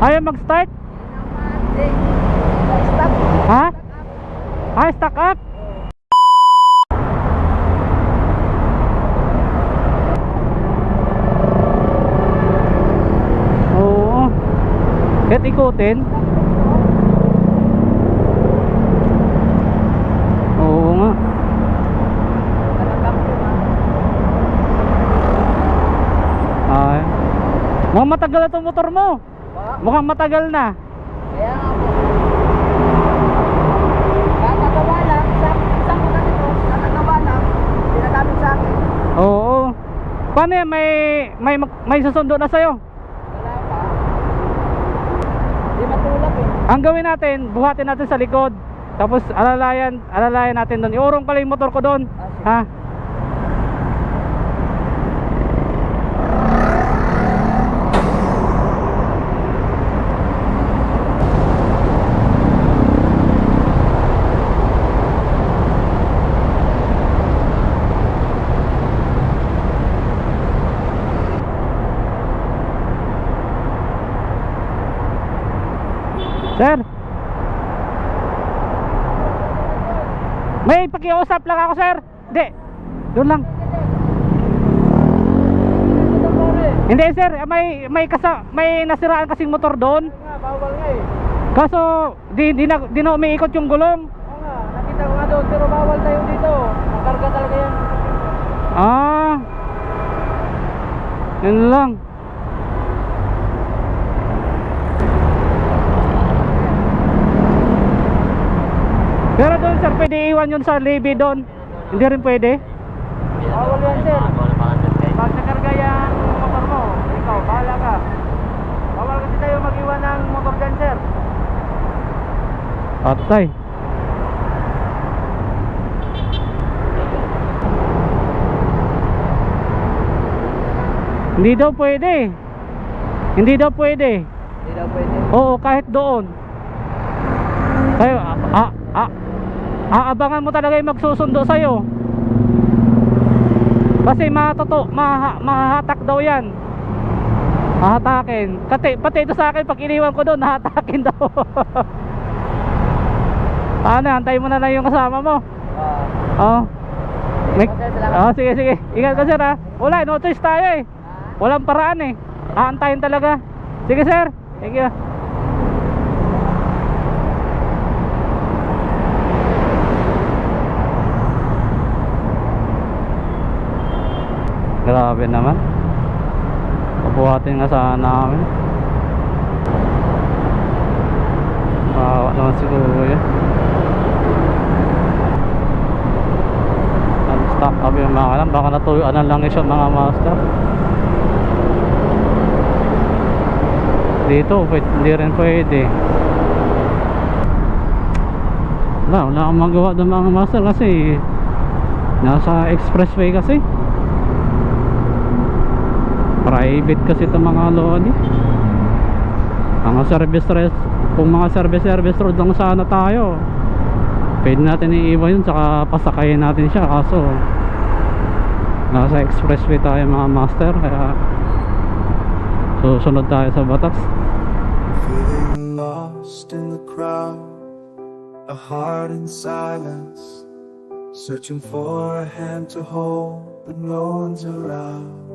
Ayaw mag-start? Ha? Ay, stuck up? Oo. Kahit ikutin. Oo. Ay. Mukhang matagal na itong motor mo. Mukhang matagal na. Kaya nga po. Kakagawa lang. Isang, isang una nito. Kakagawa lang. Pinagamit sa akin. Oo. Paano yan? May, may, may susundo na sa'yo? Wala pa. Hindi matulak eh. Ang gawin natin, buhatin natin sa likod. Tapos alalayan, alalayan natin doon. Iurong pala yung motor ko doon. Ah. Ha? Sir. May pakiusap lang ako, sir. Hindi. Doon lang. Hindi, sir. May may kasa may nasiraan kasing motor doon. Bawal nga eh. Kaso di di na, di na umiikot yung gulong. Oo nga, nakita ko nga doon. Pero bawal tayo dito. Makarga talaga yan. Ah. Yun lang. Pero doon sir, pwede iwan yun sa levy doon. Hindi rin pwede. Bawal yan sir. Pag nakarga yung motor mo, ikaw, bahala ka. Bawal kasi tayo mag-iwan ng motor dyan sir. Atay. Hindi daw pwede. Hindi daw pwede. Hindi daw pwede. Oo, kahit doon. Kayo, a, a, a, aabangan mo talaga yung magsusundo sa'yo. Kasi matoto, maha, mahahatak daw yan. Hahatakin. Kati, pati ito sa akin, pag iniwan ko doon, nahatakin daw. Paano, antayin mo na lang yung kasama mo. Ah. Oo. May, oh, sige, sige. Ingat ka, sir, ha. Wala, no choice tayo, eh. Walang paraan, eh. Aantayin talaga. Sige, sir. Thank you. Grabe naman. Pabuhatin nga sana namin. Kawawa naman si Kuya. Unstock up yung mga kalam. Baka natuyuan na lang siya mga master. Dito, pwede, hindi rin pwede. Wala, wala akong magawa ng mga master kasi nasa expressway kasi. Private kasi itong mga lodi. Mga service rest, kung mga service service road lang sana tayo. Pwede natin iiwan yun tsaka pasakayin natin siya kaso nasa expressway tayo mga master kaya susunod tayo sa batas. Lost in the crowd, a heart in silence, searching for a hand to hold, but no one's around.